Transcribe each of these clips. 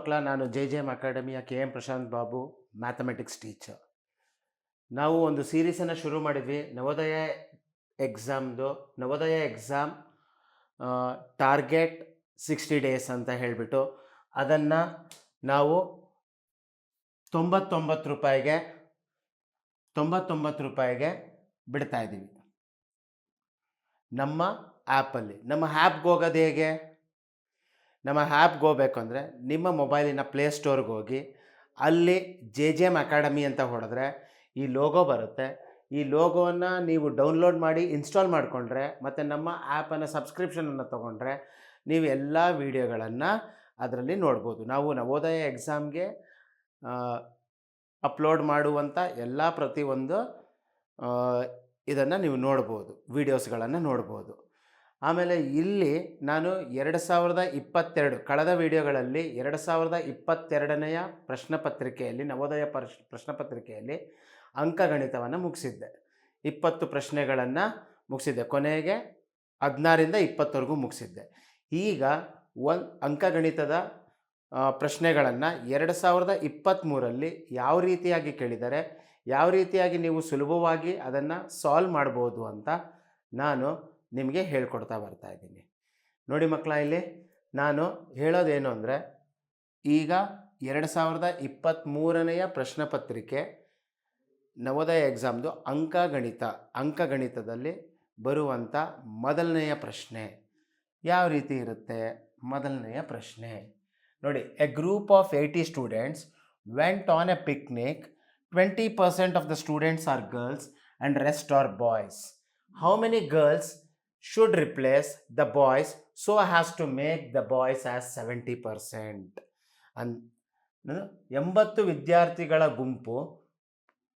ಮಕ್ಕಳ ನಾನು J J M ಅಕಾಡೆಮಿಯ K M Prashanth Babu mathematics teacher ನಾವು ಒಂದು ಸೀರೀಸನ್ನು ಶುರು ಮಾಡಿದ್ವಿ. Navodaya ಎಕ್ಸಾಮ್ದು Navodaya exam target sixty days ಅಂತ ಹೇಳಿಬಿಟ್ಟು ಅದನ್ನು ನಾವು ತೊಂಬತ್ತೊಂಬತ್ತು ರೂಪಾಯಿಗೆ ತೊಂಬತ್ತೊಂಬತ್ತು ರೂಪಾಯಿಗೆ ಬಿಡ್ತಾ ಇದ್ದೀವಿ. ನಮ್ಮ ಆ್ಯಪಲ್ಲಿ ನಮ್ಮ ಆ್ಯಪ್ಗೆ ಹೋಗೋದು ಹೇಗೆ? ನಮ್ಮ ಆ್ಯಪ್ಗೆ ಹೋಗ್ಬೇಕು ಅಂದರೆ ನಿಮ್ಮ ಮೊಬೈಲಿನ ಪ್ಲೇಸ್ಟೋರ್ಗೆ ಹೋಗಿ, ಅಲ್ಲಿ ಜೆ ಜೆ ಎಂ ಅಕಾಡೆಮಿ ಅಂತ ಹೊಡೆದ್ರೆ ಈ ಲೋಗೋ ಬರುತ್ತೆ. ಈ ಲೋಗೋವನ್ನು ನೀವು ಡೌನ್ಲೋಡ್ ಮಾಡಿ ಇನ್ಸ್ಟಾಲ್ ಮಾಡಿಕೊಂಡ್ರೆ, ಮತ್ತು ನಮ್ಮ ಆ್ಯಪನ್ನು ಸಬ್ಸ್ಕ್ರಿಪ್ಷನನ್ನು ತೊಗೊಂಡ್ರೆ, ನೀವು ಎಲ್ಲ ವೀಡಿಯೋಗಳನ್ನು ಅದರಲ್ಲಿ ನೋಡ್ಬೋದು. ನಾವು ನವೋದಯ ಎಕ್ಸಾಮ್ಗೆ ಅಪ್ಲೋಡ್ ಮಾಡುವಂಥ ಎಲ್ಲ ಪ್ರತಿಯೊಂದು ಇದನ್ನು ನೀವು ನೋಡ್ಬೋದು ವೀಡಿಯೋಸ್ಗಳನ್ನು ನೋಡ್ಬೋದು. ಆಮೇಲೆ ಇಲ್ಲಿ ನಾನು ಎರಡು ಸಾವಿರದ ಇಪ್ಪತ್ತೆರಡು ಕಳೆದ ವಿಡಿಯೋಗಳಲ್ಲಿ ಎರಡು ಸಾವಿರದ ಇಪ್ಪತ್ತೆರಡನೆಯ ಪ್ರಶ್ನೆ ಪತ್ರಿಕೆಯಲ್ಲಿ, ನವೋದಯ ಪ್ರಶ್, ಪ್ರಶ್ನೆ ಪತ್ರಿಕೆಯಲ್ಲಿ ಅಂಕಗಣಿತವನ್ನು ಮುಗಿಸಿದ್ದೆ. ಇಪ್ಪತ್ತು ಪ್ರಶ್ನೆಗಳನ್ನು ಮುಗಿಸಿದ್ದೆ. ಕೊನೆಗೆ ಹದಿನಾರಿಂದ ಇಪ್ಪತ್ತವರೆಗೂ ಮುಗಿಸಿದ್ದೆ. ಈಗ ಒಂದು ಅಂಕಗಣಿತದ ಪ್ರಶ್ನೆಗಳನ್ನು ಎರಡು ಸಾವಿರದ ಇಪ್ಪತ್ತ್ಮೂರಲ್ಲಿ ಯಾವ ರೀತಿಯಾಗಿ ಕೇಳಿದರೆ, ಯಾವ ರೀತಿಯಾಗಿ ನೀವು ಸುಲಭವಾಗಿ ಅದನ್ನು ಸಾಲ್ವ್ ಮಾಡ್ಬೋದು ಅಂತ ನಾನು ನಿಮಗೆ ಹೇಳ್ಕೊಡ್ತಾ ಬರ್ತಾ ಇದ್ದೀನಿ. ನೋಡಿ ಮಕ್ಕಳ, ಇಲ್ಲಿ ನಾನು ಹೇಳೋದೇನು ಅಂದರೆ, ಈಗ ಎರಡು ಸಾವಿರದ ಇಪ್ಪತ್ತ್ಮೂರನೆಯ ಪ್ರಶ್ನೆ ಪತ್ರಿಕೆ, ನವೋದಯ ಎಕ್ಸಾಮ್ದು ಅಂಕಗಣಿತ ಅಂಕಗಣಿತದಲ್ಲಿ ಬರುವಂಥ ಮೊದಲನೆಯ ಪ್ರಶ್ನೆ ಯಾವ ರೀತಿ ಇರುತ್ತೆ? ಮೊದಲನೆಯ ಪ್ರಶ್ನೆ. ನೋಡಿ a group of eighty students went on a picnic twenty percent of the students are girls and rest are boys how many girls should replace the boys so has to make the boys as seventy percent ಅನ್ ಎಂಬತ್ತು ವಿದ್ಯಾರ್ಥಿಗಳ ಗುಂಪು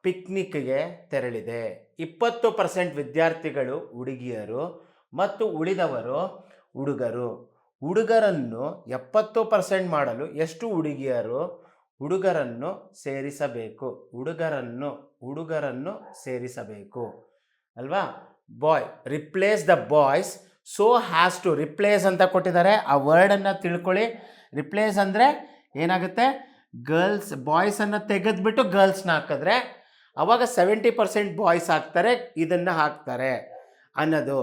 ಪಿಕ್ನಿಕ್ಗೆ ತೆರಳಿದೆ. ಇಪ್ಪತ್ತು percent ವಿದ್ಯಾರ್ಥಿಗಳು ಹುಡುಗಿಯರು ಮತ್ತು ಉಳಿದವರು ಹುಡುಗರು. ಹುಡುಗರನ್ನು ಎಪ್ಪತ್ತು ಪರ್ಸೆಂಟ್ ಮಾಡಲು ಎಷ್ಟು ಹುಡುಗಿಯರು ಹುಡುಗರನ್ನು ಸೇರಿಸಬೇಕು? ಹುಡುಗರನ್ನು ಹುಡುಗರನ್ನು ಸೇರಿಸಬೇಕು. ಅಲ್ವಾ? Boy replace the boys so has to replace ಅಂತ ಕೊಟ್ಟಿದ್ದಾರೆ. ಆ ವರ್ಡನ್ನು ತಿಳ್ಕೊಳ್ಳಿ. ರಿಪ್ಲೇಸ್ ಅಂದರೆ ಏನಾಗುತ್ತೆ? ಗರ್ಲ್ಸ್ ಬಾಯ್ಸನ್ನು ತೆಗೆದುಬಿಟ್ಟು ಗರ್ಲ್ಸ್ನ ಹಾಕಿದ್ರೆ, ಅವಾಗ ಸೆವೆಂಟಿ ಪರ್ಸೆಂಟ್ ಬಾಯ್ಸ್ ಹಾಕ್ತಾರೆ, ಇದನ್ನು ಹಾಕ್ತಾರೆ ಅನ್ನೋದು.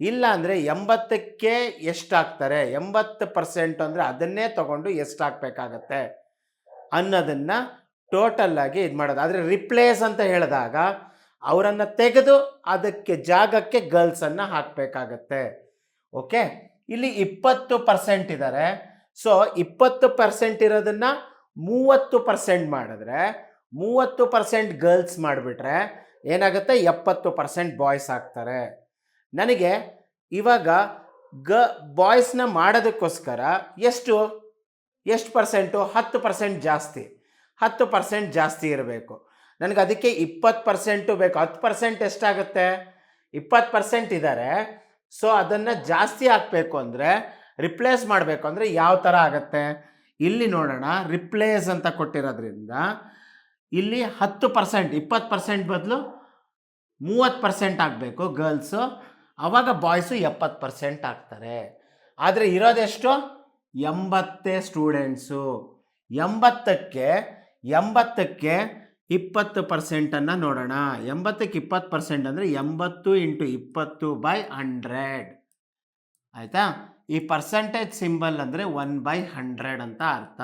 ಇಲ್ಲ ಅಂದರೆ ಎಂಬತ್ತಕ್ಕೆ ಎಷ್ಟು ಹಾಕ್ತಾರೆ? ಎಂಬತ್ತು ಪರ್ಸೆಂಟ್ ಅಂದರೆ ಅದನ್ನೇ ತಗೊಂಡು ಎಷ್ಟು ಹಾಕಬೇಕಾಗತ್ತೆ ಅನ್ನೋದನ್ನು ಟೋಟಲ್ಲಾಗಿ ಇದು ಮಾಡೋದು ಆದರೆ ರಿಪ್ಲೇಸ್ ಅಂತ ಹೇಳಿದಾಗ ಅವರನ್ನು ತೆಗೆದು ಅದಕ್ಕೆ ಜಾಗಕ್ಕೆ ಗರ್ಲ್ಸನ್ನು ಹಾಕಬೇಕಾಗತ್ತೆ. ಓಕೆ ಇಲ್ಲಿ ಇಪ್ಪತ್ತು ಪರ್ಸೆಂಟ್ ಇದ್ದಾರೆ ಸೊ ಇಪ್ಪತ್ತು ಪರ್ಸೆಂಟ್ ಇರೋದನ್ನು ಮೂವತ್ತು ಪರ್ಸೆಂಟ್ ಮಾಡಿದ್ರೆ, ಮೂವತ್ತು ಪರ್ಸೆಂಟ್ ಗರ್ಲ್ಸ್ ಮಾಡಿಬಿಟ್ರೆ ಏನಾಗುತ್ತೆ? ಎಪ್ಪತ್ತು ಪರ್ಸೆಂಟ್ ಬಾಯ್ಸ್ ಆಗ್ತಾರೆ. ನನಗೆ ಇವಾಗ ಗ ಬಾಯ್ಸ್ನ ಮಾಡೋದಕ್ಕೋಸ್ಕರ ಎಷ್ಟು? ಎಷ್ಟು ಪರ್ಸೆಂಟು ಹತ್ತು ಪರ್ಸೆಂಟ್ ಜಾಸ್ತಿ. ಹತ್ತು ಪರ್ಸೆಂಟ್ ಜಾಸ್ತಿ ಇರಬೇಕು. ನನಗೆ ಅದಕ್ಕೆ ಇಪ್ಪತ್ತು ಪರ್ಸೆಂಟು ಬೇಕು. ಹತ್ತು ಪರ್ಸೆಂಟ್ ಎಷ್ಟಾಗುತ್ತೆ? ಇಪ್ಪತ್ತು ಪರ್ಸೆಂಟ್ ಇದ್ದಾರೆ ಸೊ ಅದನ್ನು ಜಾಸ್ತಿ ಹಾಕಬೇಕು ಅಂದರೆ ರಿಪ್ಲೇಸ್ ಮಾಡಬೇಕು ಅಂದರೆ ಯಾವ ಥರ ಆಗುತ್ತೆ? ಇಲ್ಲಿ ನೋಡೋಣ. ರಿಪ್ಲೇಸ್ ಅಂತ ಕೊಟ್ಟಿರೋದ್ರಿಂದ ಇಲ್ಲಿ ಹತ್ತು ಪರ್ಸೆಂಟ್ ಇಪ್ಪತ್ತು ಪರ್ಸೆಂಟ್ ಬದಲು ಮೂವತ್ತು ಪರ್ಸೆಂಟ್ ಆಗಬೇಕು ಗರ್ಲ್ಸು. ಆವಾಗ ಬಾಯ್ಸು ಎಪ್ಪತ್ತು ಪರ್ಸೆಂಟ್ ಆಗ್ತಾರೆ. ಆದರೆ ಇರೋದೆಷ್ಟು? ಎಂಬತ್ತೇ ಸ್ಟೂಡೆಂಟ್ಸು ಎಂಬತ್ತಕ್ಕೆ ಎಂಬತ್ತಕ್ಕೆ ಇಪ್ಪತ್ತು ಪರ್ಸೆಂಟನ್ನು ನೋಡೋಣ. ಎಂಬತ್ತಕ್ಕೆ ಇಪ್ಪತ್ತು ಪರ್ಸೆಂಟ್ ಅಂದರೆ ಎಂಬತ್ತು ಇಂಟು ಇಪ್ಪತ್ತು ಬೈ ಹಂಡ್ರೆಡ್. ಆಯಿತಾ? ಈ ಪರ್ಸೆಂಟೇಜ್ ಸಿಂಬಲ್ ಅಂದರೆ ಒನ್ ಬೈ ಹಂಡ್ರೆಡ್ ಅಂತ ಅರ್ಥ.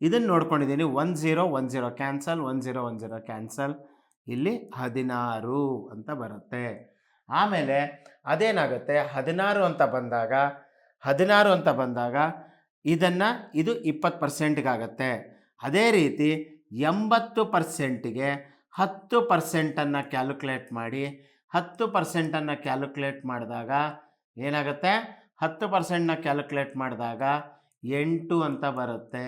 ಇದನ್ನು ನೋಡ್ಕೊಂಡಿದ್ದೀನಿ one zero one zero cancel, one zero one zero cancel. ಇಲ್ಲಿ ಹದಿನಾರು ಅಂತ ಬರುತ್ತೆ. ಆಮೇಲೆ ಅದೇನಾಗುತ್ತೆ? ಹದಿನಾರು ಅಂತ ಬಂದಾಗ, ಹದಿನಾರು ಅಂತ ಬಂದಾಗ ಇದನ್ನು ಇದು ಇಪ್ಪತ್ತು ಪರ್ಸೆಂಟ್ಗಾಗತ್ತೆ ಅದೇ ರೀತಿ ಎಂಬತ್ತು ಪರ್ಸೆಂಟಿಗೆ ಹತ್ತು ಪರ್ಸೆಂಟನ್ನು ಕ್ಯಾಲ್ಕುಲೇಟ್ ಮಾಡಿ ಹತ್ತು ಪರ್ಸೆಂಟನ್ನು ಕ್ಯಾಲ್ಕುಲೇಟ್ ಮಾಡಿದಾಗ ಏನಾಗುತ್ತೆ? ಹತ್ತು ಪರ್ಸೆಂಟ್ನ ಕ್ಯಾಲ್ಕುಲೇಟ್ ಮಾಡಿದಾಗ ಎಂಟು ಅಂತ ಬರುತ್ತೆ.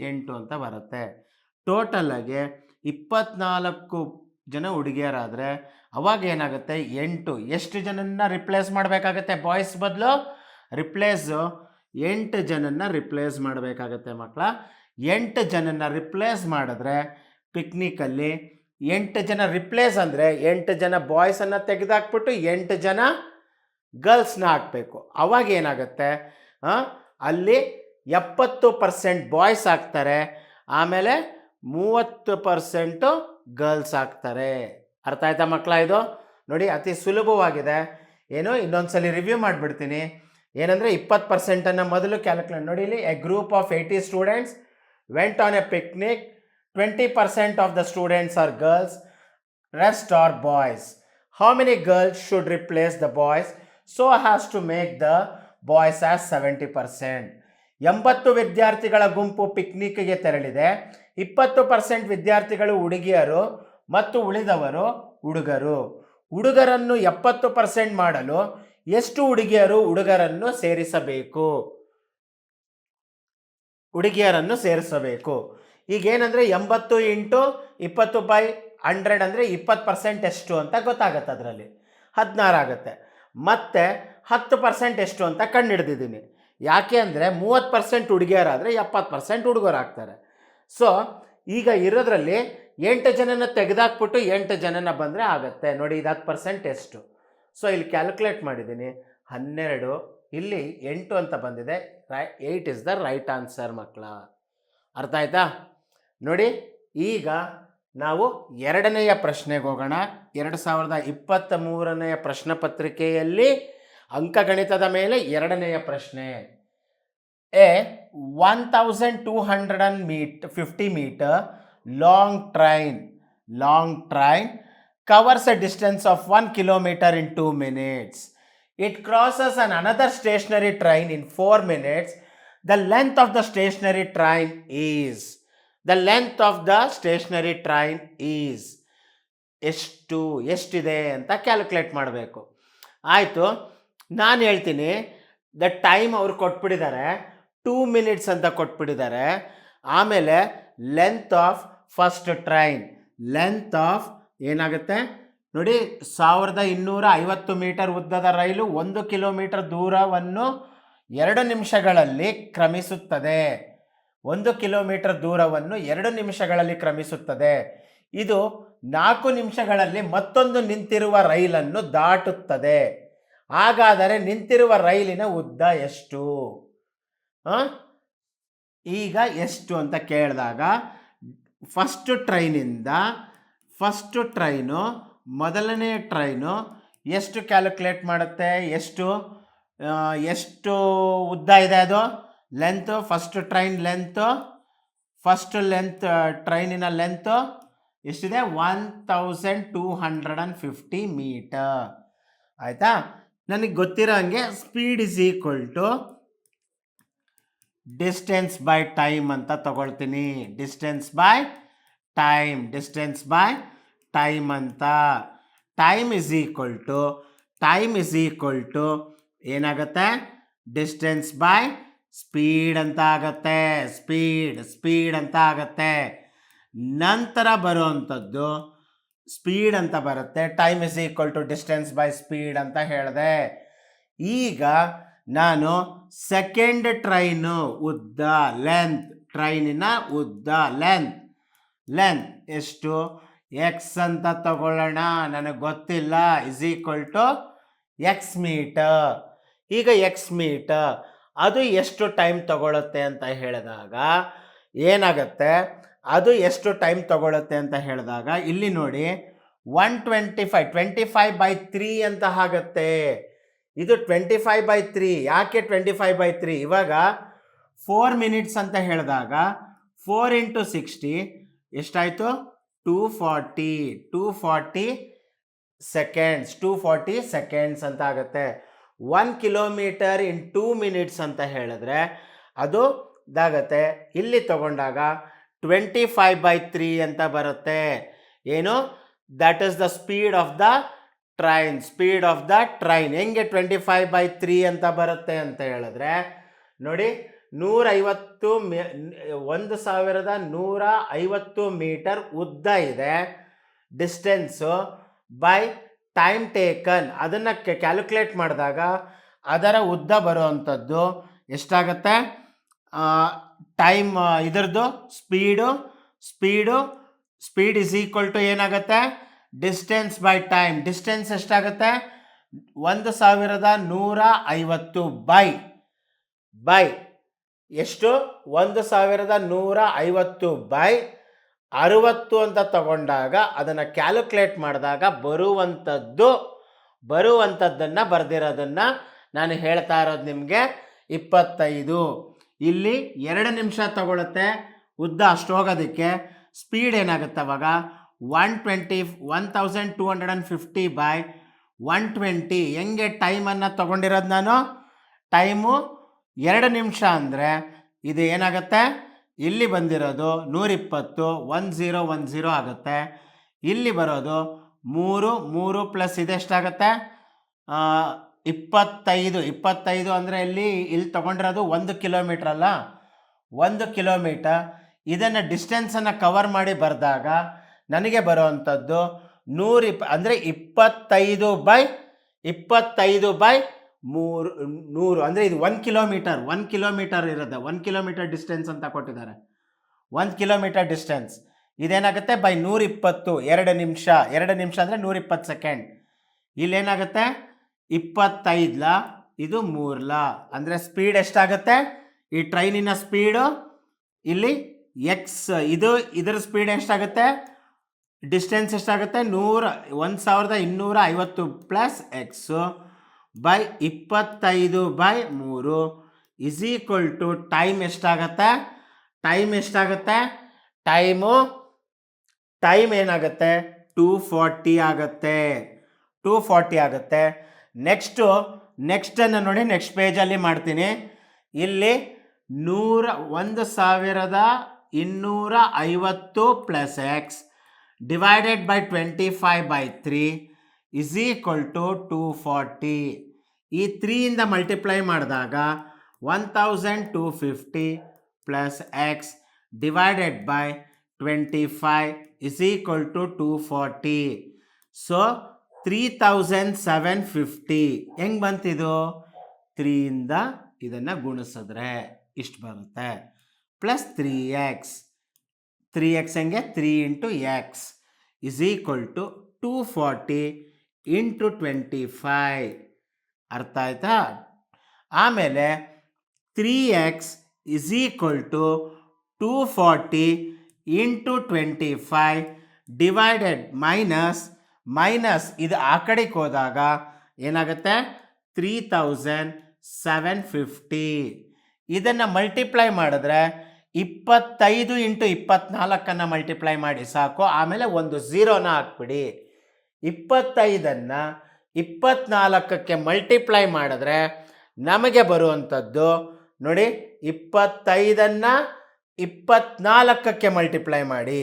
ಎಂಟು ಅಂತ ಬರುತ್ತೆ. ಟೋಟಲಾಗಿ ಇಪ್ಪತ್ನಾಲ್ಕು ಜನ ಹುಡುಗಿಯರಾದರೆ ಅವಾಗ ಏನಾಗುತ್ತೆ? ಎಂಟು. ಎಷ್ಟು ಜನನ್ನ ರಿಪ್ಲೇಸ್ ಮಾಡಬೇಕಾಗತ್ತೆ ಬಾಯ್ಸ್ ಬದಲು? ರಿಪ್ಲೇಸು ಎಂಟು ಜನನ್ನ ರಿಪ್ಲೇಸ್ ಮಾಡಬೇಕಾಗತ್ತೆ ಮಕ್ಕಳ. ಎಂಟು ಜನನ್ನ ರಿಪ್ಲೇಸ್ ಮಾಡಿದ್ರೆ ಪಿಕ್ನಿಕಲ್ಲಿ ಎಂಟು ಜನ ರಿಪ್ಲೇಸ್ ಅಂದರೆ ಎಂಟು ಜನ ಬಾಯ್ಸನ್ನು ತೆಗೆದಾಕ್ಬಿಟ್ಟು ಎಂಟು ಜನ ಗರ್ಲ್ಸ್ನ ಹಾಕಬೇಕು. ಅವಾಗ ಏನಾಗುತ್ತೆ? ಅಲ್ಲಿ ಎಪ್ಪತ್ತು ಪರ್ಸೆಂಟ್ ಬಾಯ್ಸ್ ಆಗ್ತಾರೆ ಆಮೇಲೆ ಮೂವತ್ತು ಪರ್ಸೆಂಟು ಗರ್ಲ್ಸ್ ಆಗ್ತಾರೆ ಅರ್ಥ ಆಯ್ತಾ ಮಕ್ಕಳ ಇದು? ನೋಡಿ, ಅತಿ ಸುಲಭವಾಗಿದೆ. ಏನು, ಇನ್ನೊಂದ್ಸಲಿ ರಿವ್ಯೂ ಮಾಡಿಬಿಡ್ತೀನಿ. ಏನಂದರೆ ಇಪ್ಪತ್ತು ಪರ್ಸೆಂಟನ್ನು ಮೊದಲು ಕ್ಯಾಲ್ಕುಲೇಟ್ ನೋಡಿ, ಇಲ್ಲಿ a group of eighty students on a picnic twenty percent of the students are girls rest are boys how many should replace the boys so has to make the boys as seventy percent ಎಂಬತ್ತು ವಿದ್ಯಾರ್ಥಿಗಳ ಗುಂಪು ಪಿಕ್ನಿಕ್ಗೆ ತೆರಳಿದೆ. ಇಪ್ಪತ್ತು percent ವಿದ್ಯಾರ್ಥಿಗಳು ಹುಡುಗಿಯರು ಮತ್ತು ಉಳಿದವರು ಹುಡುಗರು. ಹುಡುಗರನ್ನು ಎಪ್ಪತ್ತು ಪರ್ಸೆಂಟ್ ಮಾಡಲು ಎಷ್ಟು ಹುಡುಗಿಯರು ಹುಡುಗರನ್ನು ಸೇರಿಸಬೇಕು? ಹುಡುಗಿಯರನ್ನು ಸೇರಿಸಬೇಕು. ಈಗೇನಂದರೆ ಎಂಬತ್ತು ಇಂಟು ಇಪ್ಪತ್ತು ಬೈ ಹಂಡ್ರೆಡ್ ಅಂದರೆ ಇಪ್ಪತ್ತು ಪರ್ಸೆಂಟ್ ಎಷ್ಟು ಅಂತ ಗೊತ್ತಾಗತ್ತೆ ಅದರಲ್ಲಿ. ಹದಿನಾರು ಆಗುತ್ತೆ. ಮತ್ತು ಹತ್ತು ಪರ್ಸೆಂಟ್ ಎಷ್ಟು ಅಂತ ಕಂಡುಹಿಡ್ದಿದ್ದೀನಿ. ಯಾಕೆ ಅಂದರೆ ಮೂವತ್ತು ಪರ್ಸೆಂಟ್ ಹುಡುಗಿಯರಾದರೆ ಎಪ್ಪತ್ತು ಪರ್ಸೆಂಟ್ ಹುಡುಗರಾಗ್ತಾರೆ. ಸೊ ಈಗ ಇರೋದ್ರಲ್ಲಿ ಎಂಟು ಜನನ ತೆಗೆದಾಕ್ಬಿಟ್ಟು ಎಂಟು ಜನನ ಬಂದರೆ ಆಗುತ್ತೆ. ನೋಡಿ, ಇದು ಹತ್ತು ಪರ್ಸೆಂಟ್ ಎಷ್ಟು. ಸೊ ಇಲ್ಲಿ ಕ್ಯಾಲ್ಕುಲೇಟ್ ಮಾಡಿದ್ದೀನಿ. ಹನ್ನೆರಡು ಇಲ್ಲಿ ಎಂಟು ಅಂತ ಬಂದಿದೆ. Rai eight is the right answer ಮಕ್ಕಳ. ಅರ್ಥ ಆಯ್ತಾ? ನೋಡಿ, ಈಗ ನಾವು ಎರಡನೆಯ ಪ್ರಶ್ನೆಗೆ ಹೋಗೋಣ. ಎರಡು ಸಾವಿರದ ಇಪ್ಪತ್ತ ಮೂರನೆಯ ಪ್ರಶ್ನೆ ಪತ್ರಿಕೆಯಲ್ಲಿ ಅಂಕಗಣಿತದ ಮೇಲೆ ಎರಡನೆಯ ಪ್ರಶ್ನೆ. A one thousand two hundred and meet fifty meter long train long train covers a distance of 1 kilometer in 2 minutes. It crosses an another stationary train in 4 minutes. The length of the stationary train is the length of the stationary train is ಎಷ್ಟು ಎಷ್ಟಿದೆ ಅಂತ calculate ಮಾಡಬೇಕು ಆಯಿತು ನಾನು ಹೇಳ್ತೀನಿ the time ಅವ್ರು ಕೊಟ್ಬಿಟ್ಟಿದ್ದಾರೆ two minutes ಅಂತ ಕೊಟ್ಬಿಟ್ಟಿದ್ದಾರೆ ಆಮೇಲೆ length of first train length of ಏನಾಗುತ್ತೆ ನೋಡಿ, ಸಾವಿರದ ಇನ್ನೂರ ಐವತ್ತು ಮೀಟರ್ ಉದ್ದದ ರೈಲು ಒಂದು ಕಿಲೋಮೀಟರ್ ದೂರವನ್ನು ಎರಡು ನಿಮಿಷಗಳಲ್ಲಿ ಕ್ರಮಿಸುತ್ತದೆ. ಒಂದು ಕಿಲೋಮೀಟರ್ ದೂರವನ್ನು ಎರಡು ನಿಮಿಷಗಳಲ್ಲಿ ಕ್ರಮಿಸುತ್ತದೆ. ಇದು ನಾಲ್ಕು ನಿಮಿಷಗಳಲ್ಲಿ ಮತ್ತೊಂದು ನಿಂತಿರುವ ರೈಲನ್ನು ದಾಟುತ್ತದೆ. ಹಾಗಾದರೆ ನಿಂತಿರುವ ರೈಲಿನ ಉದ್ದ ಎಷ್ಟು? ಈಗ ಎಷ್ಟು ಅಂತ ಕೇಳಿದಾಗ ಫಸ್ಟ್ ಟ್ರೈನಿಂದ ಫಸ್ಟು ಟ್ರೈನು ಮೊದಲನೇ ಟ್ರೈನು ಎಷ್ಟು ಕ್ಯಾಲ್ಕುಲೇಟ್ ಮಾಡುತ್ತೆ, ಎಷ್ಟು ಎಷ್ಟು ಉದ್ದ ಇದೆ ಅದು? Length, first train length, first length ಟ್ರೈನಿನ ಲೆಂತು ಎಷ್ಟಿದೆ? One thousand two hundred and fifty meter. ಆಯಿತಾ? ನನಗೆ ಗೊತ್ತಿರೋ ಹಂಗೆ speed is equal to distance by time ಅಂತ ತಗೊಳ್ತೀನಿ. Distance by time, distance by time ಅಂತ. Time is equal to time is equal to ಏನಾಗುತ್ತೆ? ಡಿಸ್ಟೆನ್ಸ್ ಬೈ ಸ್ಪೀಡ್ ಅಂತ ಆಗತ್ತೆ. ಸ್ಪೀಡ್ ಸ್ಪೀಡ್ ಅಂತ ಆಗತ್ತೆ. ನಂತರ ಬರುವಂಥದ್ದು ಸ್ಪೀಡ್ ಅಂತ ಬರುತ್ತೆ. Time is equal to distance by speed ಅಂತ ಹೇಳಿದೆ. ಈಗ ನಾನು ಸೆಕೆಂಡ್ ಟ್ರೈನು ಉದ್ದ ಲೆಂತ್ ಟ್ರೈನಿನ ಉದ್ದ ಲೆಂತ್ ಲೆಂತ್ ಎಷ್ಟು? ಎಕ್ಸ್ ಅಂತ ತಗೊಳ್ಳೋಣ. ನನಗೆ ಗೊತ್ತಿಲ್ಲ. Is equal to X meter ಈಗ ಎಕ್ಸ್ ಮೀಟರ್ ಅದು ಎಷ್ಟು ಟೈಮ್ ತಗೊಳುತ್ತೆ ಅಂತ ಹೇಳಿದಾಗ ಏನಾಗುತ್ತೆ? ಅದು ಎಷ್ಟು ಟೈಮ್ ತಗೊಳುತ್ತೆ ಅಂತ ಹೇಳಿದಾಗ ಇಲ್ಲಿ ನೋಡಿ one twenty five twenty five by three ಅಂತ ಆಗುತ್ತೆ. ಇದು ಟ್ವೆಂಟಿ ಫೈವ್ ಬೈ ತ್ರೀ ಯಾಕೆ ಟ್ವೆಂಟಿ ಫೈವ್ ಬೈ ತ್ರೀ ಇವಾಗ ಫೋರ್ ಮಿನಿಟ್ಸ್ ಅಂತ ಹೇಳಿದಾಗ ಫೋರ್ ಇಂಟು ಸಿಕ್ಸ್ಟಿ ಎಷ್ಟಾಯಿತು? Two forty two forty seconds two forty seconds ಅಂತ ಆಗುತ್ತೆ. One kilometer in two minutes ಅಂತ ಹೇಳಿದ್ರೆ ಅದು ಇದಾಗತ್ತೆ. ಇಲ್ಲಿ ತಗೊಂಡಾಗ ಟ್ವೆಂಟಿ ಫೈವ್ ಬೈ ತ್ರೀ ಅಂತ ಬರುತ್ತೆ. ಏನು? That is the speed of the train speed of the train ಹೆಂಗೆ ಟ್ವೆಂಟಿ ಫೈವ್ ಬೈ ತ್ರೀ ಅಂತ ಬರುತ್ತೆ ಅಂತ ಹೇಳಿದ್ರೆ, ನೋಡಿ ನೂರೈವತ್ತು ಮೀ, ಒಂದು ಸಾವಿರದ ನೂರ ಐವತ್ತು ಮೀಟರ್ ಉದ್ದ ಇದೆ. Distance by time taken. ಅದನ್ನು ಕ್ಯಾಲ್ಕುಲೇಟ್ ಮಾಡಿದಾಗ ಅದರ ಉದ್ದ ಬರುವಂಥದ್ದು ಎಷ್ಟಾಗತ್ತೆ? ಟೈಮ್, ಇದರದ್ದು speed speed, speed is equal to ಏನಾಗುತ್ತೆ? Distance by time. ಡಿಸ್ಟೆನ್ಸ್ ಎಷ್ಟಾಗುತ್ತೆ? ಒಂದು ಸಾವಿರದ ನೂರ ಐವತ್ತು ಬೈ ಬೈ ಎಷ್ಟು? ಒಂದು ಸಾವಿರದ ನೂರ ಐವತ್ತು ಬೈ ಅರುವತ್ತು ಅಂತ ತಗೊಂಡಾಗ ಅದನ್ನು ಕ್ಯಾಲ್ಕುಲೇಟ್ ಮಾಡಿದಾಗ ಬರುವಂಥದ್ದು ಬರುವಂಥದ್ದನ್ನು ಬರೆದಿರೋದನ್ನು ನಾನು ಹೇಳ್ತಾ ಇರೋದು ನಿಮಗೆ ಇಪ್ಪತ್ತೈದು. ಇಲ್ಲಿ ಎರಡು ನಿಮಿಷ ತಗೊಳುತ್ತೆ. ಉದ್ದ ಅಷ್ಟು ಹೋಗೋದಕ್ಕೆ. ಸ್ಪೀಡ್ ಏನಾಗುತ್ತೆ ಅವಾಗ? One twenty, one thousand two hundred and fifty by one twenty. ಹೆಂಗೆ ಟೈಮನ್ನು ತೊಗೊಂಡಿರೋದು ನಾನು? ಟೈಮು ಎರಡು ನಿಮಿಷ ಅಂದರೆ ಇದು ಏನಾಗುತ್ತೆ? ಇಲ್ಲಿ ಬಂದಿರೋದು ನೂರಿಪ್ಪತ್ತು ಒನ್ ಝೀರೋ ಒನ್ ಝೀರೋ ಆಗುತ್ತೆ. ಇಲ್ಲಿ ಬರೋದು ಮೂರು ಮೂರು ಪ್ಲಸ್ ಇದೆಷ್ಟಾಗತ್ತೆ ಇಪ್ಪತ್ತೈದು. ಇಪ್ಪತ್ತೈದು ಅಂದರೆ ಇಲ್ಲಿ ಇಲ್ಲಿ ತೊಗೊಂಡಿರೋದು ಒಂದು ಕಿಲೋಮೀಟ್ರ್ ಅಲ್ಲ? ಒಂದು ಕಿಲೋಮೀಟರ್ ಇದನ್ನು ಡಿಸ್ಟೆನ್ಸನ್ನು ಕವರ್ ಮಾಡಿ ಬರೆದಾಗ ನನಗೆ ಬರುವಂಥದ್ದು ನೂರಿಪ್ಪ ಅಂದರೆ ಇಪ್ಪತ್ತೈದು ಬೈ ಇಪ್ಪತ್ತೈದು ಬೈ ಮೂರು, ನೂರು, ಅಂದರೆ ಇದು ಒನ್ ಕಿಲೋಮೀಟರ್ ಒನ್ ಕಿಲೋಮೀಟರ್ ಇರುತ್ತೆ. ಒನ್ ಕಿಲೋಮೀಟರ್ ಡಿಸ್ಟೆನ್ಸ್ ಅಂತ ಕೊಟ್ಟಿದ್ದಾರೆ. ಒಂದು ಕಿಲೋಮೀಟರ್ ಡಿಸ್ಟೆನ್ಸ್ ಇದೇನಾಗುತ್ತೆ? ಬೈ ನೂರಿಪ್ಪತ್ತು, ಎರಡು ನಿಮಿಷ ಎರಡು ನಿಮಿಷ ಅಂದರೆ ನೂರಿಪ್ಪತ್ತು ಸೆಕೆಂಡ್ ಇಲ್ಲೇನಾಗುತ್ತೆ? ಇಪ್ಪತ್ತೈದ್ಲ, ಇದು ಮೂರ್ಲ. ಅಂದರೆ ಸ್ಪೀಡ್ ಎಷ್ಟಾಗುತ್ತೆ? ಈ ಟ್ರೈನಿನ ಸ್ಪೀಡು ಇಲ್ಲಿ ಎಕ್ಸ್ ಇದು, ಇದರ ಸ್ಪೀಡ್ ಎಷ್ಟಾಗುತ್ತೆ? ಡಿಸ್ಟೆನ್ಸ್ ಎಷ್ಟಾಗುತ್ತೆ? ನೂರ, ಒಂದು ಸಾವಿರದ ಇನ್ನೂರ ಐವತ್ತು ಪ್ಲಸ್ ಎಕ್ಸು ಬೈ ಇಪ್ಪತ್ತೈದು ಬೈ ಮೂರು. ಇಸ್ ಈಕ್ವಲ್ ಟು ಟೈಮ್ ಎಷ್ಟಾಗತ್ತೆ? ಟೈಮ್ ಎಷ್ಟಾಗತ್ತೆ? ಟೈಮು ಟೈಮ್ ಏನಾಗುತ್ತೆ? ಟೂ ಫಾರ್ಟಿ ಆಗುತ್ತೆ. ಟೂ ಫಾರ್ಟಿ ಆಗುತ್ತೆ. ನೆಕ್ಸ್ಟು ನೆಕ್ಸ್ಟನ್ನು ನೋಡಿ ನೆಕ್ಸ್ಟ್ ಪೇಜಲ್ಲಿ ಮಾಡ್ತೀನಿ. ಇಲ್ಲಿ ನೂರ ಒಂದು ಸಾವಿರದ ಇನ್ನೂರ ಐವತ್ತು plus X divided by twenty five by three is equal to two forty ಈ ತ್ರೀಯಿಂದ ಮಲ್ಟಿಪ್ಲೈ ಮಾಡಿದಾಗ one thousand two fifty plus X divided by twenty five is equal to two forty so three thousand seven fifty ಹೆಂಗೆ ಬಂತಿದು? ತ್ರೀಯಿಂದ ಇದನ್ನು ಗುಣಿಸಿದ್ರೆ ಇಷ್ಟು ಬರುತ್ತೆ. Plus three X three X ಹೆಂಗೆ? Three into X is equal to two forty into twenty five ಅರ್ಥ ಆಯ್ತಾ? ಆಮೇಲೆ three X is equal to two forty into twenty five divided minus minus ಇದು ಆ ಕಡೆಗೆ ಹೋದಾಗ ಏನಾಗುತ್ತೆ? ತ್ರೀ ತೌಸಂಡ್ ಸೆವೆನ್ ಫಿಫ್ಟಿ ಇದನ್ನು ಮಲ್ಟಿಪ್ಲೈ ಮಾಡಿದ್ರೆ ಇಪ್ಪತ್ತೈದು ಇಂಟು ಇಪ್ಪತ್ನಾಲ್ಕನ್ನು ಮಲ್ಟಿಪ್ಲೈ ಮಾಡಿ ಸಾಕು. ಆಮೇಲೆ ಒಂದು ಝೀರೋನ ಹಾಕ್ಬಿಡಿ. ಇಪ್ಪತ್ತೈದನ್ನು ಇಪ್ಪತ್ನಾಲ್ಕಕ್ಕೆ ಮಲ್ಟಿಪ್ಲೈ ಮಾಡಿದ್ರೆ ನಮಗೆ ಬರುವಂಥದ್ದು ನೋಡಿ ಇಪ್ಪತ್ತೈದನ್ನು ಇಪ್ಪತ್ನಾಲ್ಕಕ್ಕೆ ಮಲ್ಟಿಪ್ಲೈ ಮಾಡಿ.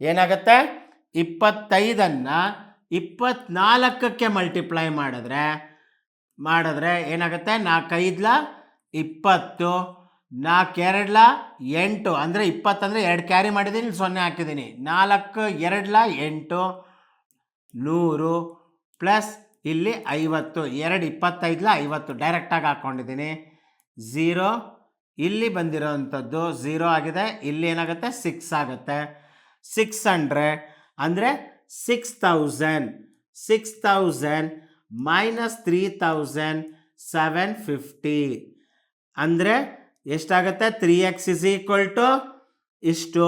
ಏನಾಗುತ್ತೆ? ಇಪ್ಪತ್ತೈದನ್ನು ಇಪ್ಪತ್ನಾಲ್ಕಕ್ಕೆ ಮಲ್ಟಿಪ್ಲೈ ಮಾಡಿದ್ರೆ ಮಾಡಿದ್ರೆ ಏನಾಗುತ್ತೆ? ನಾಲ್ಕೈದ್ಲ ಇಪ್ಪತ್ತು, ನಾಲ್ಕೆರಡ್ಲ ಎಂಟು. ಅಂದರೆ ಇಪ್ಪತ್ತಂದರೆ ಎರಡು ಕ್ಯಾರಿ ಮಾಡಿದ್ದೀನಿ, ಸೊನ್ನೆ ಹಾಕಿದ್ದೀನಿ. ನಾಲ್ಕು, ಎರಡ್ಲ ಎಂಟು, ನೂರು ಪ್ಲಸ್ ಇಲ್ಲಿ ಐವತ್ತು, ಎರಡು ಇಪ್ಪತ್ತೈದಲ್ಲ ಐವತ್ತು ಡೈರೆಕ್ಟಾಗಿ ಹಾಕ್ಕೊಂಡಿದ್ದೀನಿ ಝೀರೋ ಇಲ್ಲಿ ಬಂದಿರೋವಂಥದ್ದು ಝೀರೋ ಆಗಿದೆ, ಇಲ್ಲಿ ಏನಾಗುತ್ತೆ? ಸಿಕ್ಸ್ ಆಗುತ್ತೆ. ಸಿಕ್ಸ್ ಹಂಡ್ರೆಡ್ ಅಂದರೆ six thousand six thousand minus three thousand seven fifty ಅಂದರೆ ಎಷ್ಟಾಗುತ್ತೆ? Three X is equal to ಇಷ್ಟು.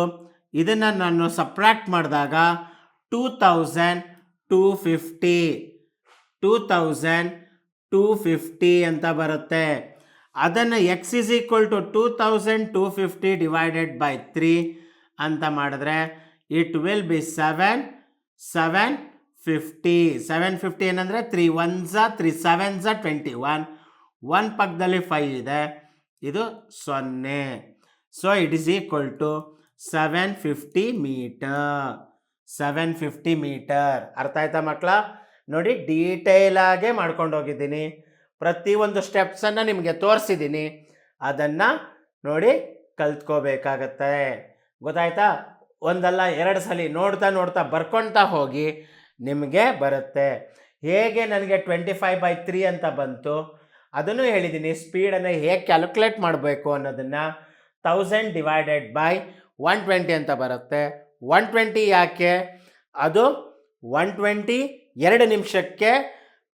ಇದನ್ನು ನಾನು ಸಪ್ರ್ಯಾಕ್ಟ್ ಮಾಡಿದಾಗ two thousand two fifty two thousand two fifty ಅಂತ ಬರುತ್ತೆ. ಅದನ್ನು X is equal to two thousand two fifty divided by three ಅಂತ ಮಾಡಿದ್ರೆ it will be seven seven fifty seven fifty ಏನಂದರೆ ತ್ರೀ ಒನ್ ಝ ತ್ರೀ ಸೆವೆನ್ ಝ twenty one one ಪಕ್ಕದಲ್ಲಿ five ಇದೆ. ಇದು ಸೊನ್ನೆ. So it is equal to seven fifty meter seven fifty meter ಅರ್ಥ ಆಯ್ತಾ ಮಕ್ಕಳ ನೋಡಿ ಡೀಟೇಲಾಗೇ ಮಾಡ್ಕೊಂಡು ಹೋಗಿದ್ದೀನಿ. ಪ್ರತಿಯೊಂದು ಸ್ಟೆಪ್ಸನ್ನು ನಿಮಗೆ ತೋರಿಸಿದ್ದೀನಿ. ಅದನ್ನು ನೋಡಿ ಕಲ್ತ್ಕೋಬೇಕಾಗತ್ತೆ. ಗೊತ್ತಾಯ್ತಾ? ಒಂದಲ್ಲ ಎರಡು ಸಲ ನೋಡ್ತಾ ನೋಡ್ತಾ ಬರ್ಕೊತಾ ಹೋಗಿ ನಿಮಗೆ ಬರುತ್ತೆ. ಹೇಗೆ ನನಗೆ ಟ್ವೆಂಟಿ ಫೈವ್ ಬೈ ತ್ರೀ ಅಂತ ಬಂತು? ಅದನ್ನು ಹೇಳಿದ್ದೀನಿ. ಸ್ಪೀಡನ್ನು ಹೇಗೆ ಕ್ಯಾಲ್ಕುಲೇಟ್ ಮಾಡಬೇಕು ಅನ್ನೋದನ್ನು thousand divided by one twenty ಅಂತ ಬರುತ್ತೆ. ಒನ್ ಟ್ವೆಂಟಿ ಯಾಕೆ? ಅದು ಒನ್ ಟ್ವೆಂಟಿ ಎರಡು ನಿಮಿಷಕ್ಕೆ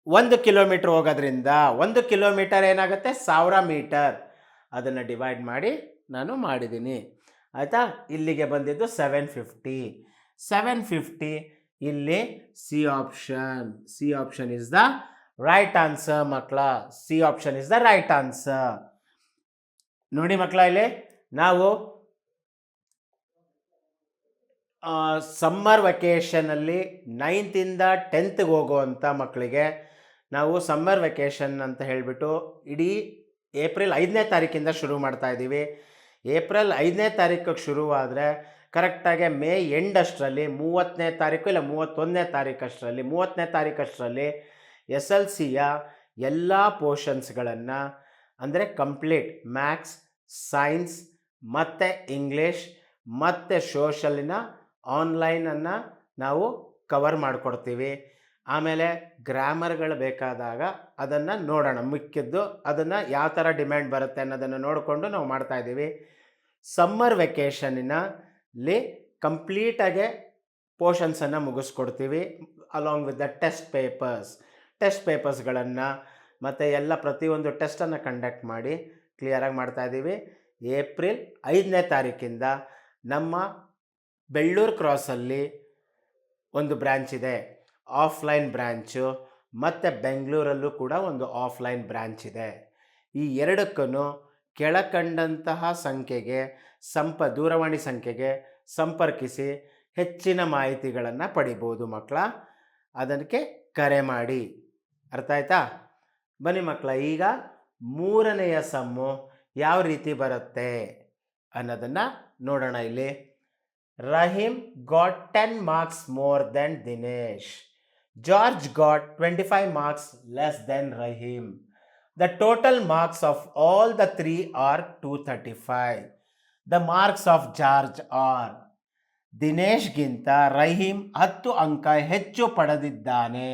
ಒಂದು ಕಿಲೋಮೀಟ್ರ್ ಹೋಗೋದ್ರಿಂದ ಒಂದು ಕಿಲೋಮೀಟರ್ ಏನಾಗುತ್ತೆ? ಸಾವಿರ ಮೀಟರ್. ಅದನ್ನು ಡಿವೈಡ್ ಮಾಡಿ ನಾನು ಮಾಡಿದ್ದೀನಿ. ಆಯಿತಾ? ಇಲ್ಲಿಗೆ ಬಂದಿದ್ದು ಸೆವೆನ್ ಫಿಫ್ಟಿ ಸೆವೆನ್ ಫಿಫ್ಟಿ ಇಲ್ಲಿ C option C option is the right answer ಮಕ್ಕಳ C option is the right answer ನೋಡಿ ಮಕ್ಕಳ ಇಲ್ಲಿ, ನಾವು ಸಮ್ಮರ್ ವೆಕೇಷನಲ್ಲಿ ನೈನ್ತಿಂದ ಟೆಂತ್ಗೆ ಹೋಗುವಂಥ ಮಕ್ಕಳಿಗೆ ನಾವು ಸಮ್ಮರ್ ವೆಕೇಷನ್ ಅಂತ ಹೇಳಿಬಿಟ್ಟು ಇಡೀ ಏಪ್ರಿಲ್ ಐದನೇ ತಾರೀಕಿಂದ ಶುರು ಮಾಡ್ತಾ ಇದ್ದೀವಿ. ಏಪ್ರಿಲ್ ಐದನೇ ತಾರೀಕಿಗೆ ಶುರುವಾದರೆ ಕರೆಕ್ಟಾಗಿ ಮೇ ಎಂಡ್ ಅಷ್ಟರಲ್ಲಿ, ಮೂವತ್ತನೇ ತಾರೀಕು ಇಲ್ಲ, ಮೂವತ್ತೊಂದನೇ ತಾರೀಕಷ್ಟರಲ್ಲಿ, ಮೂವತ್ತನೇ ತಾರೀಕಷ್ಟರಲ್ಲಿ ಎಸ್ ಎಲ್ ಸಿಯ ಎಲ್ಲ ಪೋರ್ಷನ್ಸ್ಗಳನ್ನು ಅಂದರೆ ಕಂಪ್ಲೀಟ್ ಮ್ಯಾಥ್ಸ್ ಸೈನ್ಸ್ ಮತ್ತು ಇಂಗ್ಲೀಷ್ ಮತ್ತು ಸೋಷಲಿನ ಆನ್ಲೈನನ್ನು ನಾವು ಕವರ್ ಮಾಡಿಕೊಡ್ತೀವಿ. ಆಮೇಲೆ ಗ್ರಾಮರ್ಗಳು ಬೇಕಾದಾಗ ಅದನ್ನು ನೋಡೋಣ. ಮಿಕ್ಕಿದ್ದು ಅದನ್ನು ಯಾವ ಥರ ಡಿಮ್ಯಾಂಡ್ ಬರುತ್ತೆ ಅನ್ನೋದನ್ನು ನೋಡಿಕೊಂಡು ನಾವು ಮಾಡ್ತಾಯಿದ್ದೀವಿ ಸಮ್ಮರ್ ವೆಕೇಷನಿನಲ್ಲಿ ಕಂಪ್ಲೀಟಾಗೆ ಪೋರ್ಷನ್ಸನ್ನು ಮುಗಿಸ್ಕೊಡ್ತೀವಿ. Along with the test papers. Test ಪೇಪರ್ಸ್ಗಳನ್ನು ಮತ್ತು ಎಲ್ಲ ಪ್ರತಿಯೊಂದು ಟೆಸ್ಟನ್ನು ಕಂಡಕ್ಟ್ ಮಾಡಿ ಕ್ಲಿಯರಾಗಿ ಮಾಡ್ತಾಯಿದ್ದೀವಿ ಏಪ್ರಿಲ್ ಐದನೇ ತಾರೀಕಿಂದ ನಮ್ಮ ಬೆಳ್ಳೂರು ಕ್ರಾಸಲ್ಲಿ ಒಂದು ಬ್ರ್ಯಾಂಚ್ ಇದೆ. ಆಫ್ಲೈನ್ ಬ್ರ್ಯಾಂಚು ಮತ್ತು ಬೆಂಗಳೂರಲ್ಲೂ ಕೂಡ ಒಂದು ಆಫ್ಲೈನ್ ಬ್ರ್ಯಾಂಚ್ ಇದೆ. ಈ ಎರಡಕ್ಕೂ ಕೆಳಕಂಡಂತಹ ಸಂಖ್ಯೆಗೆ ಸಂಪ, ದೂರವಾಣಿ ಸಂಖ್ಯೆಗೆ ಸಂಪರ್ಕಿಸಿ ಹೆಚ್ಚಿನ ಮಾಹಿತಿಗಳನ್ನು ಪಡಿಬೋದು ಮಕ್ಕಳ ಅದಕ್ಕೆ ಕರೆ ಮಾಡಿ. ಅರ್ಥ ಆಯ್ತಾ? ಬನ್ನಿ ಮಕ್ಕಳ ಈಗ ಮೂರನೆಯ ಸಮ್ಮು ಯಾವ ರೀತಿ ಬರುತ್ತೆ ಅನ್ನೋದನ್ನು ನೋಡೋಣ ಇಲ್ಲಿ. Rahim got ten marks more than Dinesh George got twenty five marks less than Rahim the total marks of all the three are two thirty five the marks of George are ದಿನೇಶ್ಗಿಂತ Rahim ಹತ್ತು ಅಂಕ ಹೆಚ್ಚು ಪಡೆದಿದ್ದಾನೆ.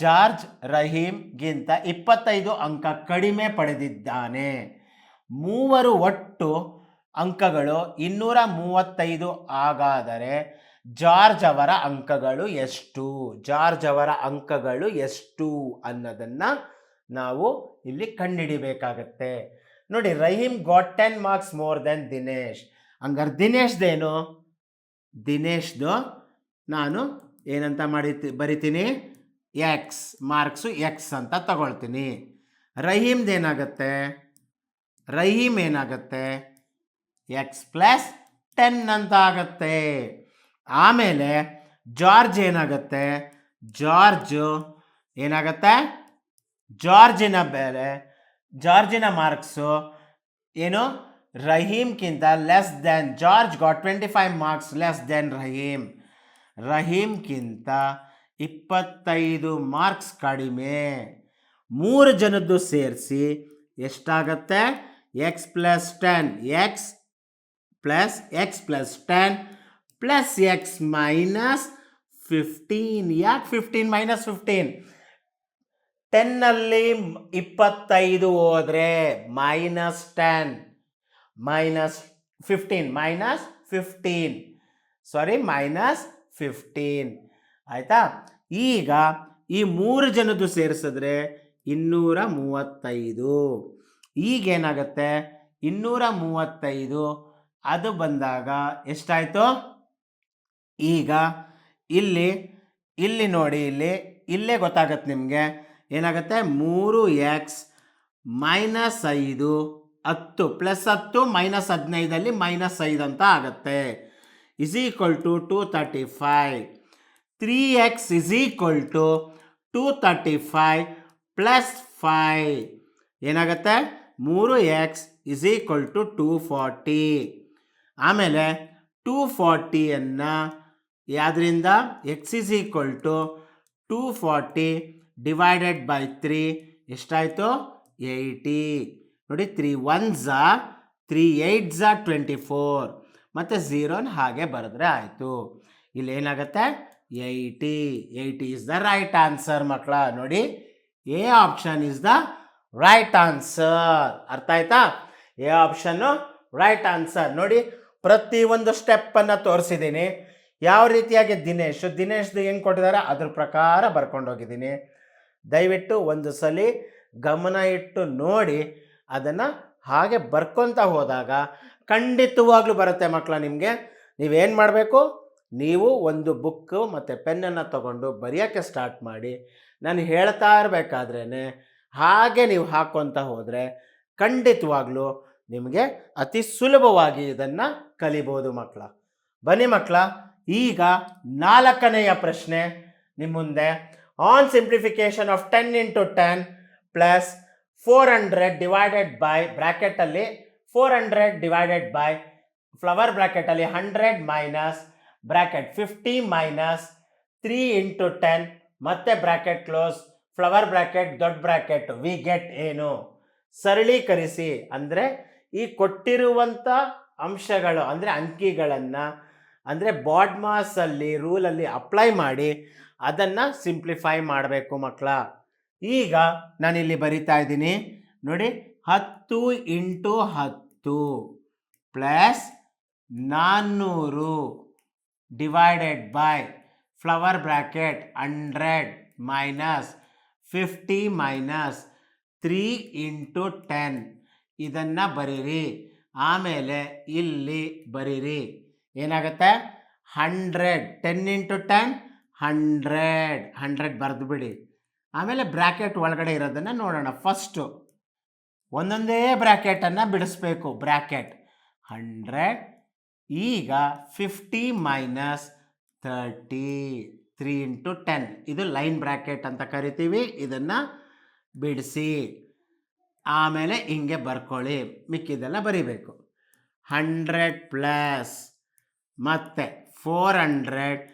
George ರಹೀಮ್ಗಿಂತ ಇಪ್ಪತ್ತೈದು ಅಂಕ ಕಡಿಮೆ ಪಡೆದಿದ್ದಾನೆ. ಮೂವರು ಒಟ್ಟು ಅಂಕಗಳು ಇನ್ನೂರ ಮೂವತ್ತೈದು ಆಗಾದರೆ ಜಾರ್ಜ್ ಅವರ ಅಂಕಗಳು ಎಷ್ಟು? ಜಾರ್ಜ್ ಅವರ ಅಂಕಗಳು ಎಷ್ಟು ಅನ್ನೋದನ್ನು ನಾವು ಇಲ್ಲಿ ಕಂಡುಹಿಡಿಬೇಕಾಗತ್ತೆ. ನೋಡಿ Rahim got ten marks more than Dinesh. ಹಂಗಾರೆ ದಿನೇಶ್ದೇನು? ದಿನೇಶ್ದು ನಾನು ಏನಂತ ಮಾಡಿ ಬರಿತೀನಿ? ಎಕ್ಸ್ ಮಾರ್ಕ್ಸು ಎಕ್ಸ್ ಅಂತ ತಗೊಳ್ತೀನಿ. ರಹೀಮ್ದೇನಾಗತ್ತೆ? ರಹೀಮ್ ಏನಾಗುತ್ತೆ? ಎಕ್ಸ್ ಪ್ಲಸ್ ಟೆನ್ ಅಂತ ಆಗತ್ತೆ ಆಮೇಲೆ ಜಾರ್ಜ್ ಏನಾಗುತ್ತೆ? ಜಾರ್ಜ್ ಏನಾಗುತ್ತೆ? ಜಾರ್ಜಿನ ಬೆಲೆ ಜಾರ್ಜಿನ ಮಾರ್ಕ್ಸು ಏನು? ರಹೀಮ್ಗಿಂತ less than George got twenty five marks less than Rahim ರಹೀಮ್ಗಿಂತ ಇಪ್ಪತ್ತೈದು ಮಾರ್ಕ್ಸ್ ಕಡಿಮೆ. ಮೂರು ಜನದ್ದು ಸೇರಿಸಿ ಎಷ್ಟಾಗತ್ತೆ? X plus ten X plus X plus ten plus X minus fifteen ಯಾಕೆ ಫಿಫ್ಟೀನ್ ಮೈನಸ್ ಫಿಫ್ಟೀನ್ ಟೆನ್ನಲ್ಲಿ ಇಪ್ಪತ್ತೈದು ಹೋದರೆ minus ten minus fifteen minus fifteen sorry minus fifteen ಆಯಿತಾ? ಈಗ ಈ ಮೂರು ಜನದ್ದು ಸೇರಿಸಿದ್ರೆ ಇನ್ನೂರ ಮೂವತ್ತೈದು. ಈಗೇನಾಗುತ್ತೆ? ಇನ್ನೂರ ಮೂವತ್ತೈದು ಅದು ಬಂದಾಗ ಎಷ್ಟಾಯಿತು? ಈಗ ಇಲ್ಲಿ ಇಲ್ಲಿ ನೋಡಿ, ಇಲ್ಲಿ, ಇಲ್ಲೇ ಗೊತ್ತಾಗತ್ತೆ ನಿಮಗೆ. ಏನಾಗುತ್ತೆ? ಮೂರು ಎಕ್ಸ್ ಮೈನಸ್ ಐದು ಹತ್ತು, ಪ್ಲಸ್ ಹತ್ತು ಮೈನಸ್ ಹದಿನೈದಲ್ಲಿ ಮೈನಸ್ ಐದು ಅಂತ ಆಗುತ್ತೆ. Is equal to two thirty five three X is equal to two thirty five plus five ಏನಾಗುತ್ತೆ? ಮೂರು X is equal to two forty ಆಮೇಲೆ ಟೂ ಫಾರ್ಟಿಯನ್ನು ಯಾವುದರಿಂದ X is equal to two forty divided by three ಎಷ್ಟಾಯಿತು? Eighty ನೋಡಿ three one ಝಾ three eight ಝ twenty four ಮತ್ತು ಝೀರೋನ ಹಾಗೆ ಬರೆದ್ರೆ ಆಯಿತು. ಇಲ್ಲಿ ಏನಾಗುತ್ತೆ? Eighty eighty is the right answer ಮಕ್ಕಳ ನೋಡಿ A option is the right answer ಅರ್ಥ ಆಯ್ತಾ? ಎ ಆಪ್ಷನ್ನು ರೈಟ್ ಆನ್ಸರ್ ನೋಡಿ ಪ್ರತಿಯೊಂದು ಸ್ಟೆಪ್ಪನ್ನು ತೋರಿಸಿದ್ದೀನಿ. ಯಾವ ರೀತಿಯಾಗಿ ದಿನೇಶ್ ದಿನೇಶ್ದು ಹೆಂಗೆ ಕೊಟ್ಟಿದ್ದಾರೆ? ಅದ್ರ ಪ್ರಕಾರ ಬರ್ಕೊಂಡೋಗಿದ್ದೀನಿ ದಯವಿಟ್ಟು ಒಂದು ಸಲ ಗಮನ ಇಟ್ಟು ನೋಡಿ ಅದನ್ನು ಹಾಗೆ ಬರ್ಕೊತ ಹೋದಾಗ ಖಂಡಿತವಾಗ್ಲೂ ಬರುತ್ತೆ ಮಕ್ಕಳ ನಿಮಗೆ. ನೀವೇನು ಮಾಡಬೇಕು? ನೀವು ಒಂದು ಬುಕ್ಕು ಮತ್ತು ಪೆನ್ನನ್ನು ತಗೊಂಡು ಬರೆಯೋಕ್ಕೆ ಸ್ಟಾರ್ಟ್ ಮಾಡಿ. ನಾನು ಹೇಳ್ತಾ ಇರಬೇಕಾದ್ರೇ ಹಾಗೆ ನೀವು ಹಾಕ್ಕೊತ ಹೋದರೆ ಖಂಡಿತವಾಗ್ಲೂ ನಿಮಗೆ ಅತಿ ಸುಲಭವಾಗಿ ಇದನ್ನು ಕಲಿಬೋದು ಮಕ್ಕಳ ಬನ್ನಿ ಮಕ್ಕಳ ಈಗ ನಾಲ್ಕನೆಯ ಪ್ರಶ್ನೆ. ನಿಮ್ಮ ಮುಂದೆ on simplification of ten into ten plus four hundred divided by ಬ್ರ್ಯಾಕೆಟಲ್ಲಿ four hundred divided by flower ಬ್ರ್ಯಾಕೆಟಲ್ಲಿ hundred minus bracket fifty minus three into ten ಮತ್ತೆ ಬ್ರ್ಯಾಕೆಟ್ ಕ್ಲೋಸ್ ಫ್ಲವರ್ ಬ್ರ್ಯಾಕೆಟ್ ದೊಡ್ಡ ಬ್ರ್ಯಾಕೆಟ್ ವಿ ಗೆಟ್ ಏನು? ಸರಳೀಕರಿಸಿ. ಅಂದರೆ ಈ ಕೊಟ್ಟಿರುವಂಥ ಅಂಶಗಳು, ಅಂದರೆ ಅಂಕಿಗಳನ್ನು, ಅಂದರೆ ಬಾಡ್ ಮಾಸಲ್ಲಿ ರೂಲಲ್ಲಿ ಅಪ್ಲೈ ಮಾಡಿ ಅದನ್ನು ಸಿಂಪ್ಲಿಫೈ ಮಾಡಬೇಕು ಮಕ್ಕಳ ಈಗ ನಾನಿಲ್ಲಿ ಬರಿತಾ ಇದ್ದೀನಿ. ನೋಡಿ, ಹತ್ತು ಇಂಟು ಹತ್ತು ಪ್ಲಸ್ ನಾನ್ನೂರು divided by flower bracket hundred minus fifty minus three into ten ಇದನ್ನು ಬರೀರಿ. ಆಮೇಲೆ ಇಲ್ಲಿ ಬರೀರಿ. ಏನಾಗುತ್ತೆ? Hundred. Ten into ten, hundred. Hundred ಬರೆದು ಬಿಡಿ. ಆಮೇಲೆ ಬ್ರ್ಯಾಕೆಟ್ ಒಳಗಡೆ ಇರೋದನ್ನು ನೋಡೋಣ. ಫಸ್ಟು ಒಂದೊಂದೇ ಬ್ರ್ಯಾಕೆಟನ್ನು ಬಿಡಿಸ್ಬೇಕು. ಬ್ರ್ಯಾಕೆಟ್ ಹಂಡ್ರೆಡ್, ಈಗ fifty minus thirty three into ten. ಇದು ಲೈನ್ ಬ್ರ್ಯಾಕೆಟ್ ಅಂತ ಕರಿತೀವಿ. ಇದನ್ನು ಬಿಡಿಸಿ. ಆಮೇಲೆ ಹಿಂಗೆ ಬರ್ಕೊಳ್ಳಿ. ಮಿಕ್ಕಿದೆಲ್ಲ ಬರಿಬೇಕು. Hundred plus. ಮತ್ತು ಫೋರ್ ಹಂಡ್ರೆಡ್.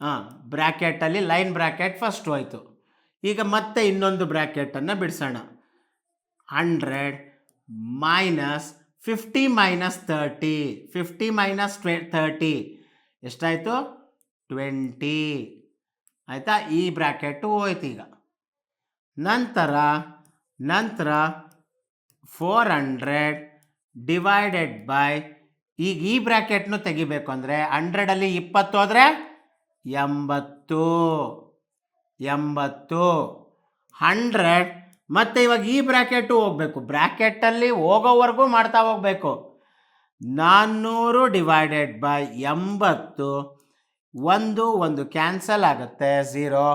ಹಾಂ ಬ್ರ್ಯಾಕೆಟಲ್ಲಿ ಲೈನ್ ಬ್ರ್ಯಾಕೆಟ್ ಫಸ್ಟ್ ಹೋಯ್ತು. ಈಗ ಮತ್ತೆ ಇನ್ನೊಂದು ಬ್ರ್ಯಾಕೆಟನ್ನು ಬಿಡಿಸೋಣ. Hundred minus fifty minus thirty fifty minus ಟ್ವೆ thirty ಎಷ್ಟಾಯಿತು? ಟ್ವೆಂಟಿ. ಆಯಿತಾ? ಈ ಬ್ರ್ಯಾಕೆಟು ಹೋಯ್ತು ಈಗ. ನಂತರ ನಂತರ ಫೋರ್ ಹಂಡ್ರೆಡ್ ಡಿವೈಡೆಡ್ ಬೈ ಈಗ ಈ ಬ್ರ್ಯಾಕೆಟ್ನು ತೆಗಿಬೇಕು ಅಂದರೆ ಹಂಡ್ರೆಡಲ್ಲಿ ಇಪ್ಪತ್ತು ಹೋದರೆ ಎಂಬತ್ತು ಎಂಬತ್ತು. ಹಂಡ್ರೆಡ್ ಮತ್ತು ಇವಾಗ ಈ ಬ್ರ್ಯಾಕೆಟು ಹೋಗಬೇಕು. ಬ್ರ್ಯಾಕೆಟಲ್ಲಿ ಹೋಗೋವರೆಗೂ ಮಾಡ್ತಾ ಹೋಗಬೇಕು. ನಾನ್ನೂರು ಡಿವೈಡೆಡ್ ಬೈ ಎಂಬತ್ತು, ಒಂದು ಒಂದು ಕ್ಯಾನ್ಸಲ್ ಆಗುತ್ತೆ. ಝೀರೋ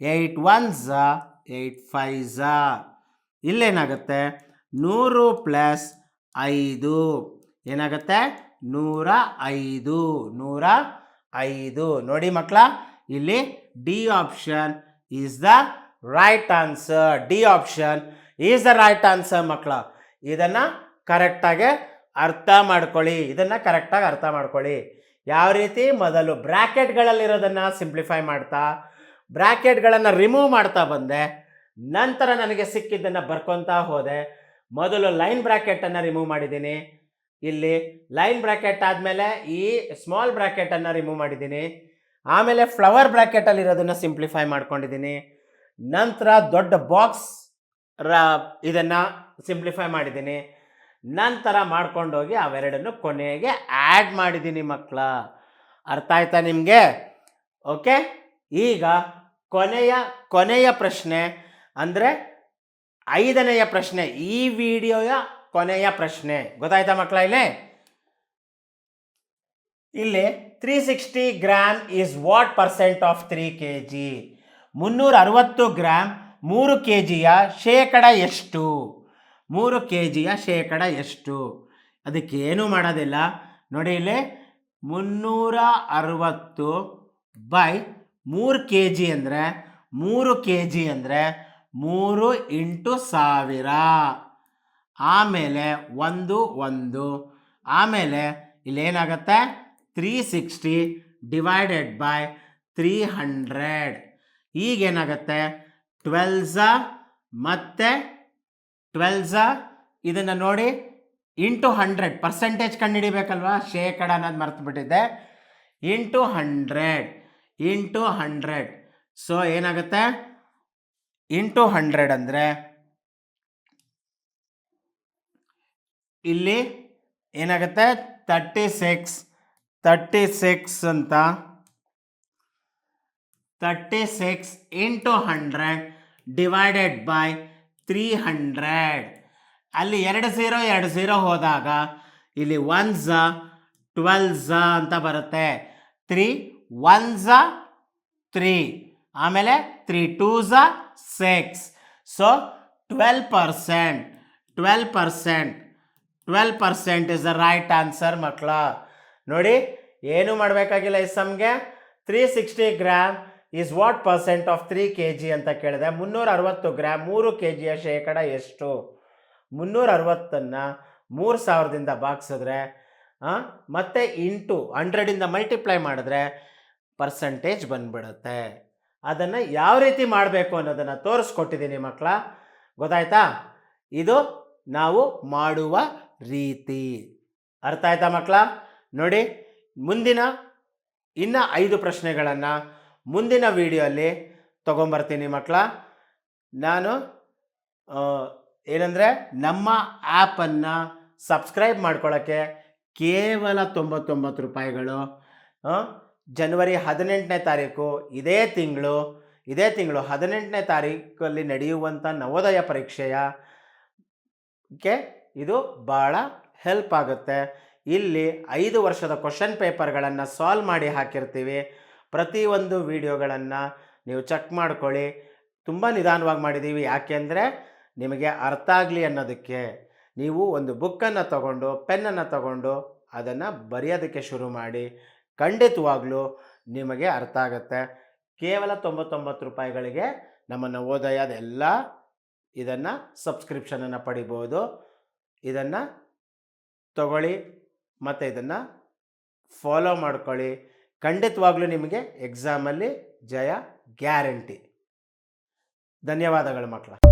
ಏಯ್ಟ್ ಒನ್ ಝಾ ಏಯ್ಟ್ ಫೈ ಝಾ ಇಲ್ಲೇನಾಗುತ್ತೆ? ನೂರು ಪ್ಲಸ್ ಐದು. ಏನಾಗುತ್ತೆ? ನೂರ ಐದು. ನೂರ ಐದು. ನೋಡಿ ಮಕ್ಕಳ, ಇಲ್ಲಿ D option is the right answer. D option is the right answer ಮಕ್ಕಳ. ಇದನ್ನು ಕರೆಕ್ಟಾಗಿ ಅರ್ಥ ಮಾಡ್ಕೊಳ್ಳಿ. ಇದನ್ನು ಕರೆಕ್ಟಾಗಿ ಅರ್ಥ ಮಾಡ್ಕೊಳ್ಳಿ. ಯಾವ ರೀತಿ? ಮೊದಲು ಬ್ರ್ಯಾಕೆಟ್ಗಳಲ್ಲಿರೋದನ್ನು ಸಿಂಪ್ಲಿಫೈ ಮಾಡ್ತಾ ಬ್ರ್ಯಾಕೆಟ್ಗಳನ್ನು ರಿಮೂವ್ ಮಾಡ್ತಾ ಬಂದೆ. ನಂತರ ನನಗೆ ಸಿಕ್ಕಿದ್ದನ್ನು ಬರ್ಕೊತಾ ಹೋದೆ. ಮೊದಲು ಲೈನ್ ಬ್ರ್ಯಾಕೆಟನ್ನು ರಿಮೂವ್ ಮಾಡಿದ್ದೀನಿ. ಇಲ್ಲಿ ಲೈನ್ ಬ್ರ್ಯಾಕೆಟ್ ಆದಮೇಲೆ ಈ ಸ್ಮಾಲ್ ಬ್ರ್ಯಾಕೆಟನ್ನು ರಿಮೂವ್ ಮಾಡಿದ್ದೀನಿ. ಆಮೇಲೆ ಫ್ಲವರ್ ಬ್ರ್ಯಾಕೆಟಲ್ಲಿ ಇರೋದನ್ನು ಸಿಂಪ್ಲಿಫೈ ಮಾಡ್ಕೊಂಡಿದ್ದೀನಿ. ನಂತರ ದೊಡ್ಡ ಬಾಕ್ಸ್ ರ ಇದನ್ನು ಸಿಂಪ್ಲಿಫೈ ಮಾಡಿದ್ದೀನಿ. ನಂತರ ಮಾಡ್ಕೊಂಡೋಗಿ ಅವೆರಡನ್ನು ಕೊನೆಗೆ ಆ್ಯಡ್ ಮಾಡಿದ್ದೀನಿ ಮಕ್ಕಳ ಅರ್ಥ ಆಯ್ತಾ ನಿಮಗೆ? ಓಕೆ? ಈಗ ಕೊನೆಯ ಕೊನೆಯ ಪ್ರಶ್ನೆ. ಅಂದರೆ ಐದನೆಯ ಪ್ರಶ್ನೆ, ಈ ವಿಡಿಯೋಯ ಕೊನೆಯ ಪ್ರಶ್ನೆ. ಗೊತ್ತಾಯ್ತಾ ಮಕ್ಕಳ ಇಲ್ಲಿ? ಇಲ್ಲಿ three sixty gram is what percent of three K G ಮುನ್ನೂರ ಅರವತ್ತು ಗ್ರಾಮ್ ಮೂರು ಕೆ ಜಿಯ ಶೇಕಡ ಎಷ್ಟು? ಮೂರು ಕೆ ಜಿಯ ಶೇಕಡ ಎಷ್ಟು? ಅದಕ್ಕೆ ಏನೂ ಮಾಡೋದಿಲ್ಲ. ನೋಡಿ ಇಲ್ಲಿ ಮುನ್ನೂರ ಅರವತ್ತು ಬೈ ಮೂರು ಕೆ ಜಿ ಅಂದರೆ, ಮೂರು ಕೆ ಜಿ ಅಂದರೆ ಮೂರು ಇಂಟು ಸಾವಿರ. ಆಮೇಲೆ ಒಂದು ಒಂದು. ಆಮೇಲೆ ಇಲ್ಲೇನಾಗತ್ತೆ? Three sixty divided by three hundred ಈಗೇನಾಗತ್ತೆ? ಟ್ವೆಲ್ಸ ಮತ್ತು ಟ್ವೆಲ್ಸ, ಇದನ್ನು ನೋಡಿ ಇಂಟು ಹಂಡ್ರೆಡ್. ಪರ್ಸೆಂಟೇಜ್ ಕಂಡುಹಿಡಿಬೇಕಲ್ವಾ? ಶೇಕಡ ಅನ್ನೋದು ಮರ್ತು ಬಿಟ್ಟಿದ್ದೆ into hundred into hundred. So ಏನಾಗುತ್ತೆ? ಇಂಟು ಹಂಡ್ರೆಡ್ ಅಂದರೆ ಇಲ್ಲಿ ಏನಾಗುತ್ತೆ? ತರ್ಟಿ ಸಿಕ್ಸ್ ತರ್ಟಿ ಸಿಕ್ಸ್ ಅಂತ. Thirty six into hundred divided by three hundred ಅಲ್ಲಿ ಎರಡು ಝೀರೋ ಎರಡು ಝೀರೋ ಹೋದಾಗ ಇಲ್ಲಿ ಒನ್ ಝ ಟ್ವೆಲ್ ಝ ಅಂತ ಬರುತ್ತೆ. ತ್ರೀ ಒನ್ ಝ ತ್ರೀ ಆಮೇಲೆ three two ಝ six so twelve percent twelve percent twelve percent is the right answer ಮಕ್ಕಳ ನೋಡಿ, ಏನು ಮಾಡಬೇಕಾಗಿಲ್ಲ ಈ ಸಮ್ಗೆ three sixty gram is what percent of three K G ಅಂತ ಕೇಳಿದೆ. ಮುನ್ನೂರ ಅರವತ್ತು ಗ್ರಾಮ್ ಮೂರು ಕೆ ಜಿಯ ಶೇಕಡ ಎಷ್ಟು? ಮುನ್ನೂರ ಅರವತ್ತನ್ನು ಮೂರು ಸಾವಿರದಿಂದ ಭಾಗಿಸಿದ್ರೆ ಮತ್ತು ಇಂಟು ಹಂಡ್ರೆಡಿಂದ ಮಲ್ಟಿಪ್ಲೈ ಮಾಡಿದ್ರೆ ಪರ್ಸೆಂಟೇಜ್ ಬಂದ್ಬಿಡುತ್ತೆ. ಅದನ್ನು ಯಾವ ರೀತಿ ಮಾಡಬೇಕು ಅನ್ನೋದನ್ನು ತೋರಿಸ್ಕೊಟ್ಟಿದ್ದೀನಿ ಮಕ್ಕಳ ಗೊತ್ತಾಯ್ತಾ? ಇದು ನಾವು ಮಾಡುವ ರೀತಿ. ಅರ್ಥ ಆಯ್ತಾ ಮಕ್ಕಳ ನೋಡಿ, ಮುಂದಿನ ಇನ್ನು ಐದು ಪ್ರಶ್ನೆಗಳನ್ನು ಮುಂದಿನ ವಿಡಿಯೋಲ್ಲಿ ತೊಗೊಂಬರ್ತೀನಿ ಮಕ್ಕಳ ನಾನು ಏನಂದರೆ ನಮ್ಮ ಆ್ಯಪನ್ನು ಸಬ್ಸ್ಕ್ರೈಬ್ ಮಾಡ್ಕೊಳ್ಳೋಕ್ಕೆ ಕೇವಲ ತೊಂಬತ್ತೊಂಬತ್ತು ರೂಪಾಯಿಗಳು ಜನವರಿ ಹದಿನೆಂಟನೇ ತಾರೀಕು, ಇದೇ ತಿಂಗಳು ಇದೇ ತಿಂಗಳು ಹದಿನೆಂಟನೇ ತಾರೀಕಲ್ಲಿ ನಡೆಯುವಂಥ ನವೋದಯ ಪರೀಕ್ಷೆಯ ಕ್ಕೆ ಇದು ಭಾಳ ಹೆಲ್ಪ್ ಆಗುತ್ತೆ. ಇಲ್ಲಿ ಐದು ವರ್ಷದ ಕ್ವಶನ್ ಪೇಪರ್ಗಳನ್ನು ಸಾಲ್ವ್ ಮಾಡಿ ಹಾಕಿರ್ತೀವಿ. ಪ್ರತಿಯೊಂದು ವಿಡಿಯೋಗಳನ್ನು ನೀವು ಚೆಕ್ ಮಾಡ್ಕೊಳ್ಳಿ. ತುಂಬ ನಿಧಾನವಾಗಿ ಮಾಡಿದ್ದೀವಿ. ಯಾಕೆಂದರೆ ನಿಮಗೆ ಅರ್ಥ ಆಗಲಿ ಅನ್ನೋದಕ್ಕೆ ನೀವು ಒಂದು ಬುಕ್ಕನ್ನು ತಗೊಂಡು ಪೆನ್ನನ್ನು ತಗೊಂಡು ಅದನ್ನು ಬರೆಯೋದಕ್ಕೆ ಶುರು ಮಾಡಿ. ಖಂಡಿತವಾಗ್ಲೂ ನಿಮಗೆ ಅರ್ಥ ಆಗುತ್ತೆ. ಕೇವಲ ತೊಂಬತ್ತೊಂಬತ್ತು ರೂಪಾಯಿಗಳಿಗೆ ನಮ್ಮ ನವೋದಯದ ಎಲ್ಲ ಇದನ್ನು ಸಬ್ಸ್ಕ್ರಿಪ್ಷನನ್ನು ಪಡಿಬೋದು. ಇದನ್ನು ತಗೊಳ್ಳಿ ಮತ್ತು ಇದನ್ನು ಫಾಲೋ ಮಾಡ್ಕೊಳ್ಳಿ. ಖಂಡಿತವಾಗ್ಲೂ ನಿಮಗೆ ಎಕ್ಸಾಮಲ್ಲಿ ಜಯ ಗ್ಯಾರಂಟಿ ಧನ್ಯವಾದಗಳು ಮಕ್ಕಳ